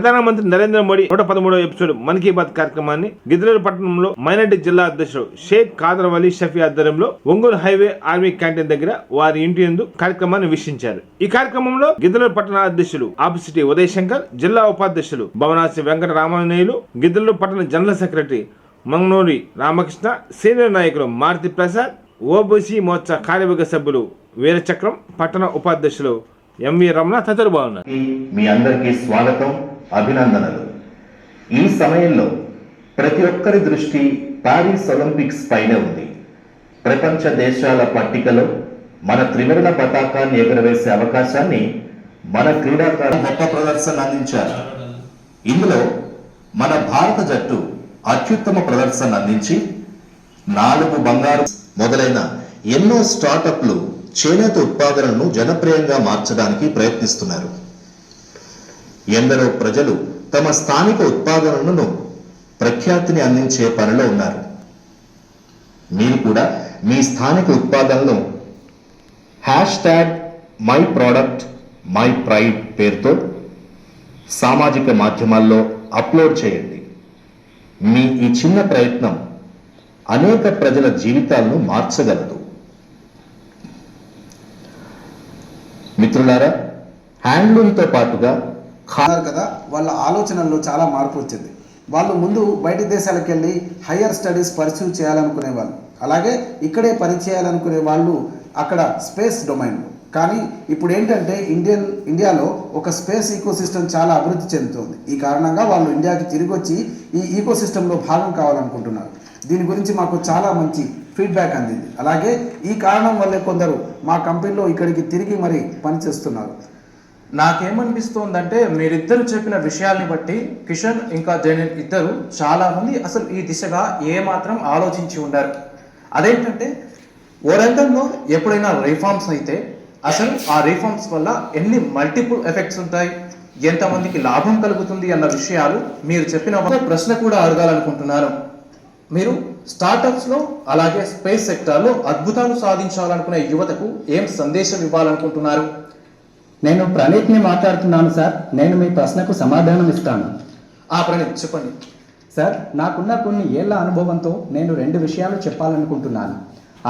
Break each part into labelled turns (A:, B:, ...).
A: ప్రధానమంత్రి నరేంద్ర మోడీ నూట పదమూడవ ఎపిసోడ్ మన్ కీ బాత్ కార్యక్రమాన్ని గిద్దలూరు పట్టణంలో మైనార్టీ జిల్లా అధ్యక్షుడు షేక్ ఖాదర్ అలీ షఫీ ఆధ్వర్యంలో ఒంగోలు హైవే ఆర్మీ క్యాంటీన్ దగ్గర వారి ఇంటి ఎందు కార్యక్రమాన్ని వీక్షించారు. ఈ కార్యక్రమంలో గిద్దలూరు పట్టణ అధ్యక్షులు ఆపిసిటీ ఉదయ్ శంకర్ జిల్లా ఉపాధ్యక్షులు భవనాసి వెంకట రామాంజనేయులు గిద్దలూరు పట్టణ general secretary Manganuri Ramakrishna senior నాయకులు మారుతి ప్రసాద్ ఓబీసీ మోర్చా కార్యవర్గ సభ్యులు వీరచక్రం పట్టణ ఉపాధ్యక్షులు ఎంవి రమణ తదితరులు బాగున్నారు.
B: మీ అందరికీ స్వాగతం. అభినందనలు. ఈ సమయంలో ప్రతి ఒక్కరి దృష్టి పారిస్ ఒలింపిక్స్ పైనే ఉంది. ప్రపంచ దేశాల పట్టికలో మన త్రివర్ణ పతాకాన్ని ఎగురవేసే అవకాశాన్ని మన క్రీడాకారులు గొప్ప ప్రదర్శన అందించారు. ఇందులో మన భారత జట్టు అత్యుత్తమ ప్రదర్శన అందించి నాలుగు బంగారు మొదలైన ఎన్నో స్టార్టప్లు చేనేత ఉత్పాదనను జనప్రియంగా మార్చడానికి ప్రయత్నిస్తున్నారు. ఎందరో ప్రజలు తమ స్థానిక ఉత్పాదనలను ప్రఖ్యాతిని అందించే పనిలో ఉన్నారు. మీరు కూడా మీ స్థానిక ఉత్పాదనను hashtag my product my pride పేరుతో సామాజిక మాధ్యమాల్లో అప్లోడ్ చేయండి. మీ ఈ చిన్న ప్రయత్నం అనేక ప్రజల జీవితాలను మార్చగలదు. మిత్రులారా హ్యాండ్లూమ్తో పాటుగా
C: కాదారు కదా వాళ్ళ ఆలోచనల్లో చాలా మార్పు వచ్చింది. వాళ్ళు ముందు బయట దేశాలకు వెళ్ళి హయ్యర్ స్టడీస్ పర్సూ చేయాలనుకునే వాళ్ళు. అలాగే ఇక్కడే పని చేయాలనుకునే వాళ్ళు అక్కడ స్పేస్ డొమైన్ కానీ ఇప్పుడు ఏంటంటే ఇండియన్ ఇండియాలో ఒక స్పేస్ ఈకో చాలా అభివృద్ధి చెందుతోంది. ఈ కారణంగా వాళ్ళు ఇండియాకి తిరిగి వచ్చి ఈ ఈకో సిస్టంలో భాగం కావాలనుకుంటున్నారు. దీని గురించి మాకు చాలా మంచి ఫీడ్బ్యాక్ అందింది. అలాగే ఈ కారణం వల్లే కొందరు మా కంపెనీలో ఇక్కడికి తిరిగి మరి పనిచేస్తున్నారు
D: నాకేమనిపిస్తోందంటే మీరిద్దరు చెప్పిన విషయాల్ని బట్టి కిషన్ ఇంకా జైన్ ఇద్దరు చాలామంది అసలు ఈ దిశగా ఏమాత్రం ఆలోచించి ఉండారు. అదేంటంటే ఓ రంగంలో ఎప్పుడైనా రిఫార్మ్స్ అయితే అసలు ఆ రిఫార్మ్స్ వల్ల ఎన్ని మల్టిపుల్ ఎఫెక్ట్స్ ఉంటాయి ఎంతమందికి లాభం కలుగుతుంది అన్న విషయాలు మీరు చెప్పిన ప్రశ్న కూడా అడగాలనుకుంటున్నాను. మీరు స్టార్టప్స్లో అలాగే స్పేస్ సెక్టార్లో అద్భుతాలు సాధించాలనుకునే యువతకు ఏం సందేశం ఇవ్వాలనుకుంటున్నారు?
E: నేను ప్రణీత్ని మాట్లాడుతున్నాను సార్. నేను మీ ప్రశ్నకు సమాధానం ఇస్తాను.
D: ఆ ప్రణీత్ చెప్పండి.
E: సార్ నాకున్న కొన్ని ఏళ్ళ అనుభవంతో నేను రెండు విషయాలు చెప్పాలనుకుంటున్నాను.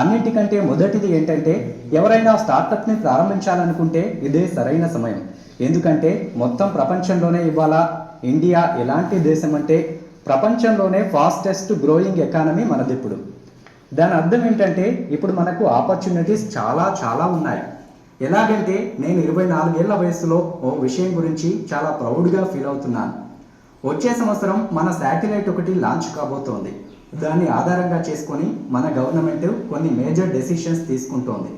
E: అన్నింటికంటే మొదటిది ఏంటంటే ఎవరైనా స్టార్టప్ని ప్రారంభించాలనుకుంటే ఇదే సరైన సమయం. ఎందుకంటే మొత్తం ప్రపంచంలోనే ఇవాళ ఇండియా ఎలాంటి దేశం అంటే ప్రపంచంలోనే ఫాస్టెస్ట్ గ్రోయింగ్ ఎకానమీ మనది ఇప్పుడు దాని అర్థం ఏంటంటే ఇప్పుడు మనకు ఆపర్చునిటీస్ చాలా చాలా ఉన్నాయి. ఎలాగంటే నేను ఇరవై నాలుగేళ్ళ వయసులో ఓ విషయం గురించి చాలా ప్రౌడ్గా ఫీల్ అవుతున్నాను. వచ్చే సంవత్సరం మన శాటిలైట్ ఒకటి లాంచ్ కాబోతోంది. దాన్ని ఆధారంగా చేసుకొని మన గవర్నమెంట్ కొన్ని మేజర్ డెసిషన్స్ తీసుకుంటోంది.